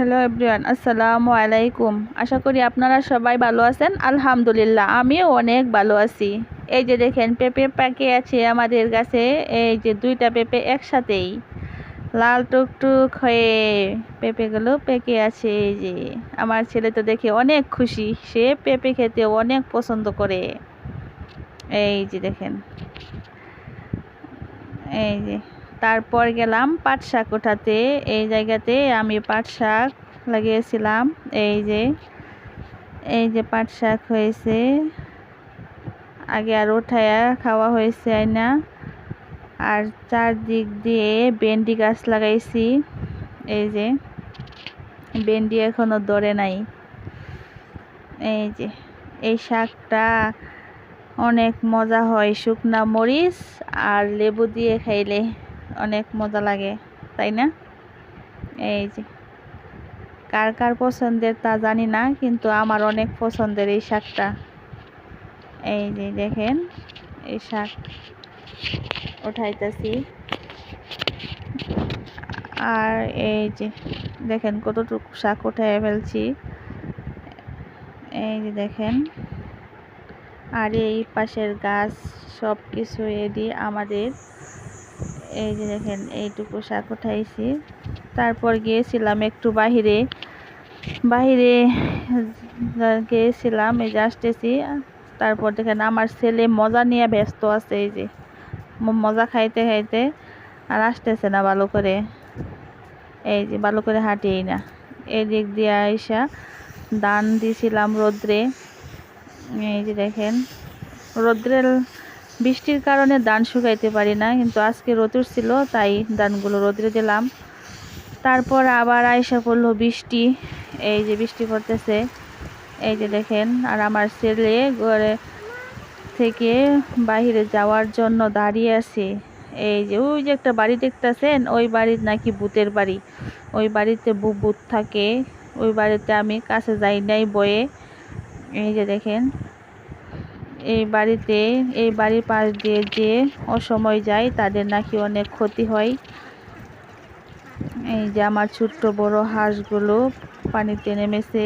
Hello everyone, আসসালামু আলাইকুম। আশা করি আপনারা সবাই ভালো আছেন। আলহামদুলিল্লাহ, আমিও অনেক ভালো আছি। এই যে দেখেন, পেঁপে পাকে আছে আমাদের গাছে এই যে দুইটা পেঁপে একসাথেই। লাল টুকটুক হয়ে পেঁপেগুলো পেকে আছে। এই যে, আমার ছেলে তো দেখে অনেক খুশি। সে পেঁপে খেতে অনেক পছন্দ করে। এই যে দেখেন। এই যে তারপর গেলাম পাট শাক ওঠাতে। এই জায়গাতে আমি পাট শাক লাগিয়েছিলাম। এই যে এই যে পাট শাক হয়েছে। আগে আর উঠায়া খাওয়া হয়েছে আইনা। আর চারদিক দিয়ে ভেন্ডি গাছ লাগাইছি। এই যে, ভেন্ডি এখনও ধরে নাই। এই যে, এই শাকটা অনেক মজা হয়, শুকনা মরিচ আর লেবু দিয়ে খাইলে। অনেক মজা লাগে, তাই না? এই যে, কার কার পছন্দের তা জানি না, কিন্তু আমার অনেক পছন্দের এই শাকটা। এই যে দেখেন, এই শাক উঠাইতেছি। আর এই যে, দেখেন কতটুকু শাক উঠাই ফেলছি। এই যে দেখেন, আর এই পাশের গাছ সব কিছু এদি আমাদের। এই যে দেখেন, এইটুকু শাক উঠাইছি। তারপর গিয়েছিলাম একটু বাহিরে। বাহিরে গিয়েছিলাম, এই যে আসতেছি। তারপর দেখেন আমার ছেলে মজা নিয়ে ব্যস্ত আছে, এই যে। মজা খাইতে খাইতে আর আসতেছে না ভালো করে। এই যে ভালো করে হাঁটিই না। এই দিক দিয়ে আইসা দান দিয়েছিলাম রোদ্রে। এই যে দেখেন, রোদ্রের বৃষ্টির কারণে ধান শুকাইতে পারি না, কিন্তু আজকে রোদুর ছিল, তাই ধানগুলো রোদ্রে দিলাম। তারপর আবার আয়সা পড়ল বৃষ্টি, এই যে বৃষ্টি পড়তেছে, এই যে দেখেন, আর আমার ছেলে ঘরে থেকে বাহিরে যাওয়ার জন্য দাঁড়িয়ে আছে। এই যে, ওই যে একটা বাড়ি দেখতেছেন, ওই বাড়ির নাকি ভূতের বাড়ি। ওই বাড়িতে ভূত থাকে, ওই বাড়িতে আমি কাছে যাই নাই বয়ে। এই যে দেখেন এই বাড়িতে, এই বাড়ির পাশ দিয়ে যে অসময় যায়, তাদের নাকি অনেক ক্ষতি হয়। এই যে আমার ছোট্ট বড় হাঁসগুলো পানিতে নেমেছে।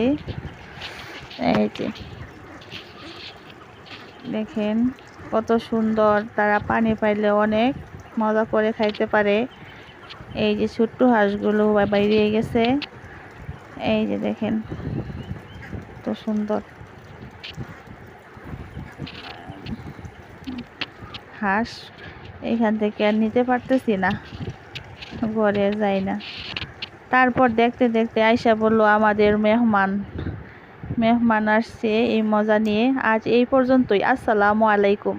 এই যে। দেখেন, কত সুন্দর, তারা পানি পাইলে অনেক মজা করে খাইতে পারে। এই যে ছোট্ট হাঁসগুলো বাইরে গেছে। এই যে দেখেন, কত সুন্দর। হাঁস এখান থেকে আর নিতে পারতেছি না। ঘরে যাই না। তারপর দেখতে দেখতে আয়সা বলল, আমাদের মেহমান মেহমান আসছে এই মজা নিয়ে। আজ এই পর্যন্তই। আসসালামু আলাইকুম।